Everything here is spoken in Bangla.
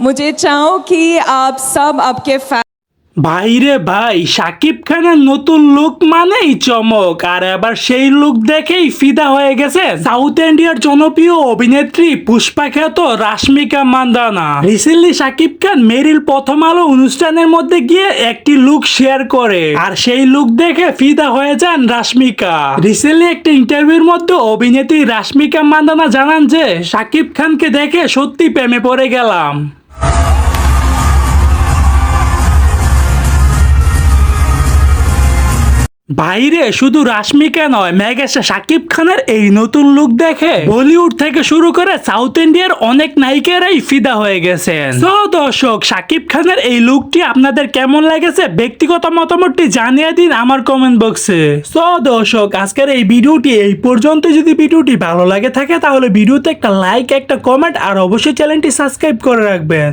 मुझे चाहूँ कि आप सब आपके फै ভাইরে ভাই, সাকিব খানের নতুন লুক মানেই চমক। আর এবার সেই লুক দেখেই ফিদা হয়ে গেছে সাউথ ইন্ডিয়ার জনপ্রিয় অভিনেত্রী পুষ্পা খ্যাত রাশ্মিকা মান্দানা। রিসেন্টলি সাকিব খান মেরিল প্রথম আলো অনুষ্ঠানের মধ্যে গিয়ে একটি লুক শেয়ার করে। আর সেই লুক দেখে ফিদা হয়ে যান রাশ্মিকা। রিসেন্টলি একটি ইন্টারভিউর মধ্যে অভিনেত্রী রাশ্মিকা মান্দানা জানান যে, সাকিব খানকে দেখে সত্যি প্রেমে পড়ে গেলাম। বাইরে শুধু রাশ্মিকা নয় মেগাস্টার শাকিব খানের এই নতুন লুক দেখে বলিউড থেকে শুরু করে সাউথ ইন্ডিয়ার অনেক নায়িকারাই ফিদা হয়ে গেছেন। তো দর্শক শাকিব খানের এই লুকটি আপনাদের কেমন লেগেছে? ব্যক্তিগত মতামতটি জানিয়ে দিন আমার কমেন্ট বক্সে তো দর্শক, আজকের এই ভিডিওটি এই পর্যন্ত। যদি ভিডিওটি ভালো লাগে থাকে, তাহলে ভিডিওতে একটা লাইক একটা কমেন্ট আর অবশ্যই চ্যানেলটি সাবস্ক্রাইব করে রাখবেন।